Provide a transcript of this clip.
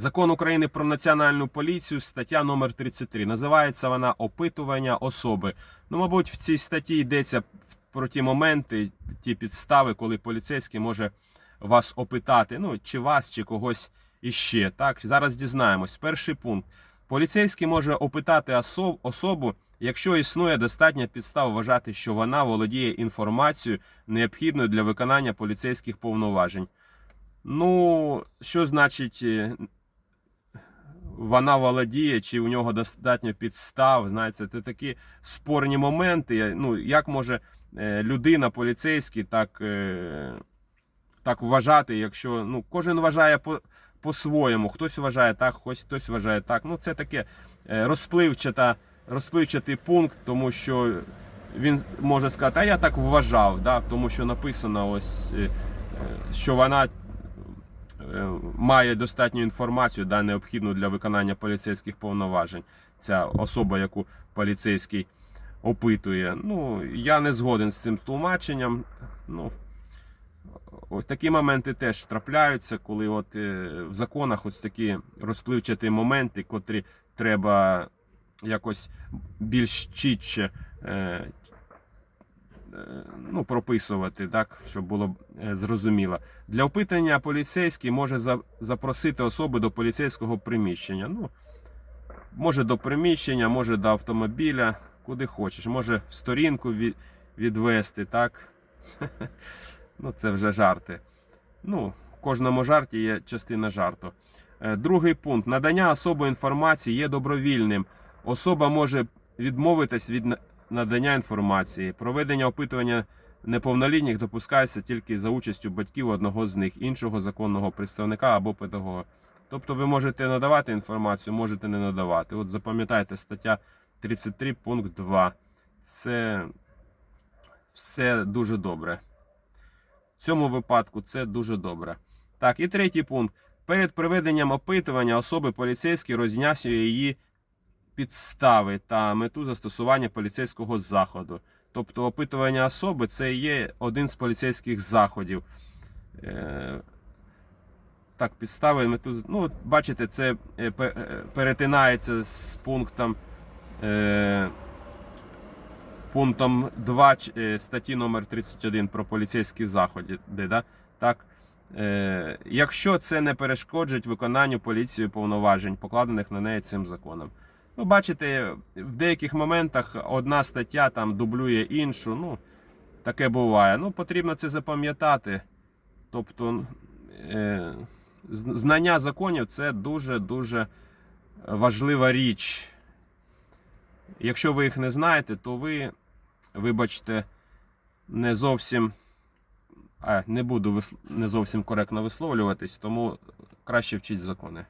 Закон України про національну поліцію, стаття номер 33. Називається вона опитування особи. Ну, мабуть, в цій статті йдеться про ті моменти, ті підстави, коли поліцейський може вас опитати, ну чи вас, чи когось іще. Так, зараз дізнаємось. Перший пункт. Поліцейський може опитати особ- особу, якщо існує достатня підстав вважати, що вона володіє інформацією, необхідною для виконання поліцейських повноважень. Ну, що значить, е, вона володіє, чи у нього достатньо підстав? Знаєте, це такі спорні моменти. Ну, як може е, людина, поліцейський, так, е, так вважати, якщо ну, кожен вважає по, по-своєму, хтось вважає так, хтось, вважає так. Ну, це таке е, розпливчата, розпливчатий пункт, тому що він може сказати, а я так вважав, да? тому що написано ось, що вона має достатню інформацію, да, необхідну для виконання поліцейських повноважень. Ця особа, яку поліцейський опитує. Ну, я не згоден з цим тлумаченням. Ну, ось такі моменти теж трапляються, коли от е, в законах ось такі розпливчаті моменти, котрі треба якось більш чітче е, е, ну, прописувати, так, щоб було е, зрозуміло. Для опитання поліцейський може запросити особу до поліцейського приміщення. Ну, може до приміщення, може до автомобіля, куди хочеш. Може в сторінку відвести, так? ну, це вже жарти. Ну, в кожному жарті є частина жарту. Е, Другий пункт. Надання особи інформації є добровільним. Особа може відмовитись від надання інформації. Проведення опитування неповнолітніх допускається тільки за участю батьків одного з них, іншого законного представника або педагога. Тобто ви можете надавати інформацію, можете не надавати. От запам'ятайте стаття 33 пункт 2. Це все дуже добре. В цьому випадку це дуже добре. Так, і третій пункт. Перед проведенням опитування особи поліцейський роз'яснює її підстави та мету застосування поліцейського заходу. Тобто опитування особи це є один з поліцейських заходів. Е, так, підстави мету. Ну, бачите, це е, е, перетинається з пунктом. Пунктом 2 е, статті номер 31 про поліцейські заходи. Да? Так, якщо це не перешкоджить виконанню поліцією повноважень, покладених на неї цим законом. Ну, бачите, в деяких моментах одна стаття там дублює іншу. Ну, таке буває. Ну, потрібно це запам'ятати. Тобто, е, знання законів це дуже-дуже важлива річ. Якщо ви їх не знаєте, то ви, вибачте, не зовсім. А, не буду не зовсім коректно висловлюватись, тому краще вчіть закони.